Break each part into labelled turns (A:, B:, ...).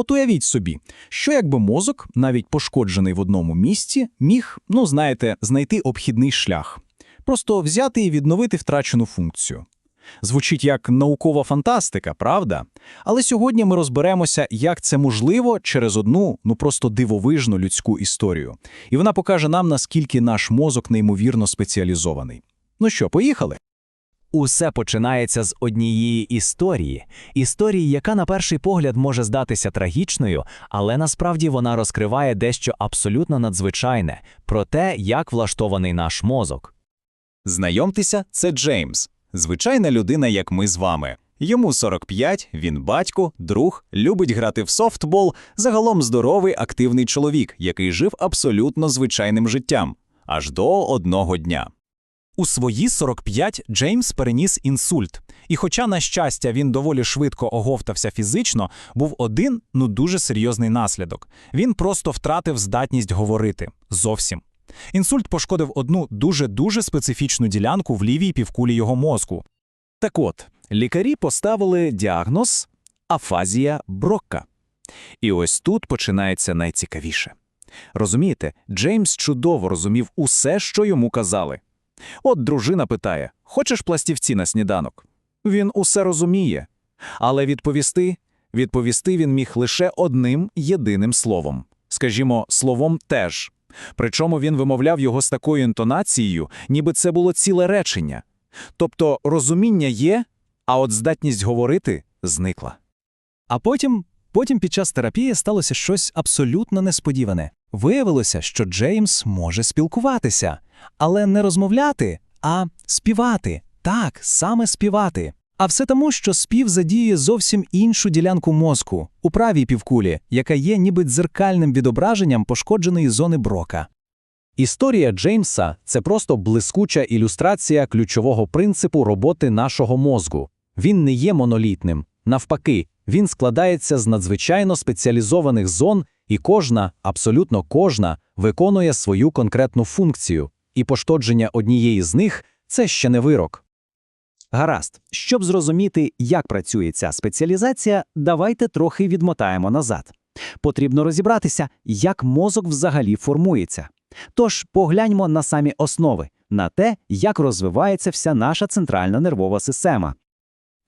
A: От уявіть собі, що якби мозок, навіть пошкоджений в одному місці, міг, ну знаєте, знайти обхідний шлях, просто взяти і відновити втрачену функцію. Звучить як наукова фантастика, правда? Але сьогодні ми розберемося, як це можливо через одну, ну просто дивовижну людську історію. І вона покаже нам, наскільки наш мозок неймовірно спеціалізований. Ну що, поїхали?
B: Усе починається з однієї історії. Історії, яка на перший погляд може здатися трагічною, але насправді вона розкриває дещо абсолютно надзвичайне про те, як влаштований наш мозок.
C: Знайомтеся, це Джеймс. Звичайна людина, як ми з вами. Йому 45, він батько, друг, любить грати в софтбол, загалом здоровий, активний чоловік, який жив абсолютно звичайним життям. Аж до одного дня.
A: У свої 45 Джеймс переніс інсульт. І хоча, на щастя, він доволі швидко оговтався фізично, був один, ну дуже серйозний наслідок. Він просто втратив здатність говорити. Зовсім. Інсульт пошкодив одну дуже-дуже специфічну ділянку в лівій півкулі його мозку. Так от, лікарі поставили діагноз афазія Брокка. І ось тут починається найцікавіше. Розумієте, Джеймс чудово розумів усе, що йому казали. От дружина питає: Хочеш пластівці на сніданок? Він усе розуміє. Але відповісти, відповісти він міг лише одним єдиним словом. Скажімо, словом теж. Причому він вимовляв його з такою інтонацією, ніби це було ціле речення. Тобто розуміння є, а от здатність говорити зникла. А потім, потім під час терапії сталося щось абсолютно несподіване. Виявилося, що Джеймс може спілкуватися, але не розмовляти, а співати. Так, саме співати. А все тому, що спів задіює зовсім іншу ділянку мозку у правій півкулі, яка є ніби дзеркальним відображенням пошкодженої зони брока. Історія Джеймса це просто блискуча ілюстрація ключового принципу роботи нашого мозку. Він не є монолітним. Навпаки, він складається з надзвичайно спеціалізованих зон, і кожна, абсолютно кожна, виконує свою конкретну функцію, і пошкодження однієї з них це ще не вирок. Гаразд, щоб зрозуміти, як працює ця спеціалізація, давайте трохи відмотаємо назад. Потрібно розібратися, як мозок взагалі формується. Тож погляньмо на самі основи, на те, як розвивається вся наша центральна нервова система.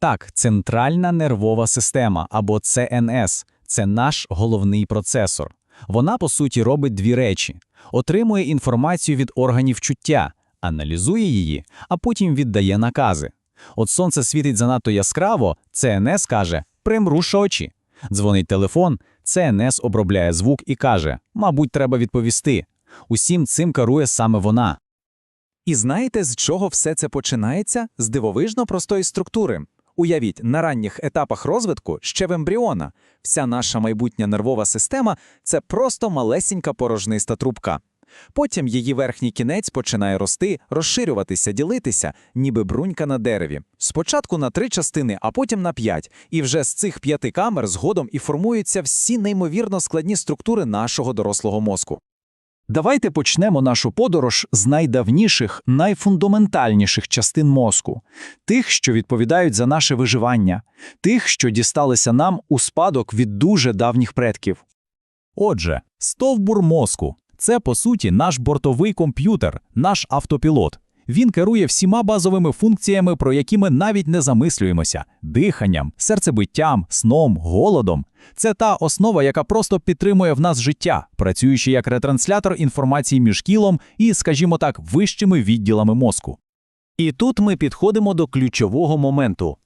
A: Так, центральна нервова система або ЦНС це наш головний процесор. Вона, по суті, робить дві речі: отримує інформацію від органів чуття, аналізує її, а потім віддає накази. От сонце світить занадто яскраво, ЦНС каже примруш очі. Дзвонить телефон, ЦНС обробляє звук і каже, мабуть, треба відповісти. Усім цим керує саме вона. І знаєте, з чого все це починається? З дивовижно простої структури. Уявіть, на ранніх етапах розвитку ще в ембріона вся наша майбутня нервова система це просто малесенька порожниста трубка. Потім її верхній кінець починає рости, розширюватися, ділитися, ніби брунька на дереві. Спочатку на три частини, а потім на п'ять. І вже з цих п'яти камер згодом і формуються всі неймовірно складні структури нашого дорослого мозку. Давайте почнемо нашу подорож з найдавніших, найфундаментальніших частин мозку, тих, що відповідають за наше виживання, тих, що дісталися нам у спадок від дуже давніх предків. Отже, стовбур мозку це, по суті, наш бортовий комп'ютер, наш автопілот. Він керує всіма базовими функціями, про які ми навіть не замислюємося: диханням, серцебиттям, сном, голодом. Це та основа, яка просто підтримує в нас життя, працюючи як ретранслятор інформації між тілом і, скажімо так, вищими відділами мозку. І тут ми підходимо до ключового моменту.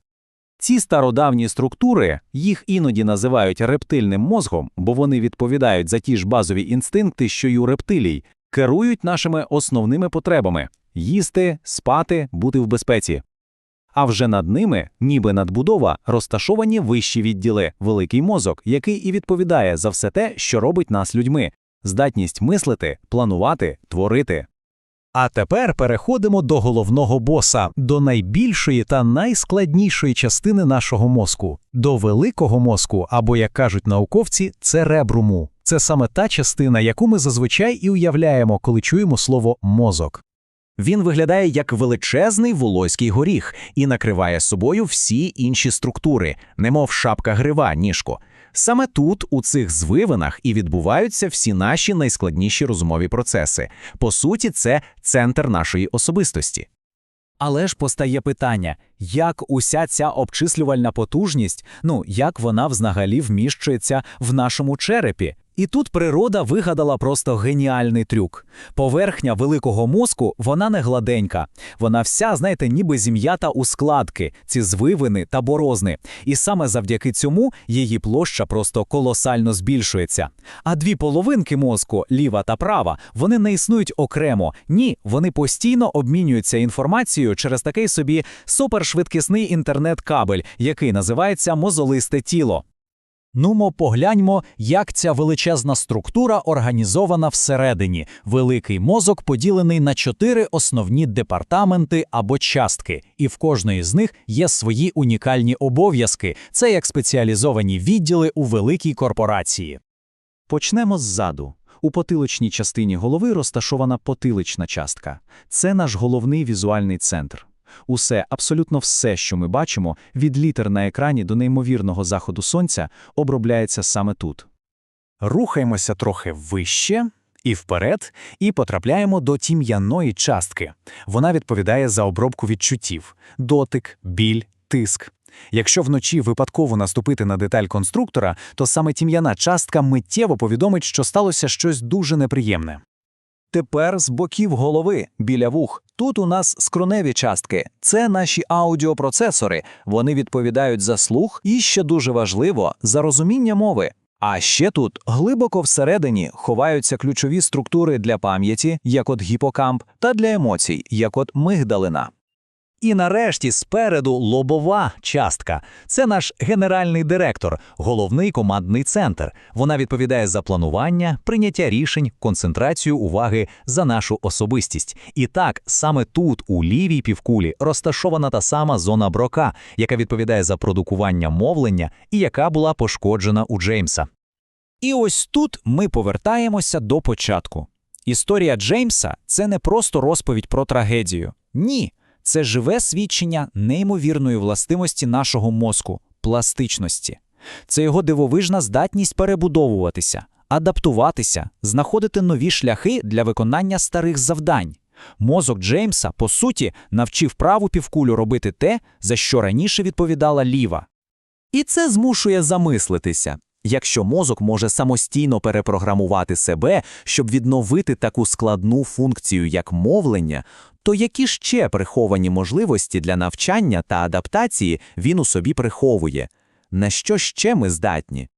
A: Ці стародавні структури, їх іноді називають рептильним мозгом, бо вони відповідають за ті ж базові інстинкти, що й у рептилій, керують нашими основними потребами їсти, спати, бути в безпеці. А вже над ними, ніби надбудова, розташовані вищі відділи, великий мозок, який і відповідає за все те, що робить нас людьми, здатність мислити, планувати, творити. А тепер переходимо до головного боса, до найбільшої та найскладнішої частини нашого мозку, до великого мозку, або, як кажуть науковці, церебруму. Це саме та частина, яку ми зазвичай і уявляємо, коли чуємо слово мозок. Він виглядає як величезний волоський горіх і накриває собою всі інші структури, немов шапка грива, ніжко.
B: Саме тут, у цих звивинах, і відбуваються всі наші найскладніші розумові процеси. По суті, це центр нашої особистості.
A: Але ж постає питання, як уся ця обчислювальна потужність, ну як вона взагалі вміщується в нашому черепі? І тут природа вигадала просто геніальний трюк. Поверхня великого мозку, вона не гладенька. Вона вся, знаєте, ніби зім'ята у складки, ці звивини та борозни. І саме завдяки цьому її площа просто колосально збільшується. А дві половинки мозку, ліва та права, вони не існують окремо. Ні, вони постійно обмінюються інформацією через такий собі супершвидкісний інтернет-кабель, який називається мозолисте тіло. Нумо погляньмо, як ця величезна структура організована всередині. Великий мозок поділений на чотири основні департаменти або частки, і в кожної з них є свої унікальні обов'язки. Це як спеціалізовані відділи у великій корпорації.
B: Почнемо ззаду. У потиличній частині голови розташована потилична частка. Це наш головний візуальний центр. Усе, абсолютно все, що ми бачимо, від літер на екрані до неймовірного заходу сонця, обробляється саме тут.
A: Рухаємося трохи вище і вперед, і потрапляємо до тім'яної частки. Вона відповідає за обробку відчуттів: дотик, біль, тиск. Якщо вночі випадково наступити на деталь конструктора, то саме тім'яна частка миттєво повідомить, що сталося щось дуже неприємне.
D: Тепер з боків голови, біля вух. Тут у нас скроневі частки. Це наші аудіопроцесори. Вони відповідають за слух і, ще дуже важливо, за розуміння мови. А ще тут глибоко всередині ховаються ключові структури для пам'яті, як от гіпокамп, та для емоцій, як от мигдалина.
B: І нарешті спереду лобова частка. Це наш генеральний директор, головний командний центр. Вона відповідає за планування, прийняття рішень, концентрацію уваги за нашу особистість. І так, саме тут, у лівій півкулі, розташована та сама зона брока, яка відповідає за продукування мовлення і яка була пошкоджена у Джеймса.
A: І ось тут ми повертаємося до початку. Історія Джеймса це не просто розповідь про трагедію. Ні, це живе свідчення неймовірної властивості нашого мозку пластичності. Це його дивовижна здатність перебудовуватися, адаптуватися, знаходити нові шляхи для виконання старих завдань. Мозок Джеймса, по суті, навчив праву півкулю робити те, за що раніше відповідала ліва.
D: І це змушує замислитися. Якщо мозок може самостійно перепрограмувати себе, щоб відновити таку складну функцію, як мовлення, то які ще приховані можливості для навчання та адаптації він у собі приховує? На що ще ми здатні?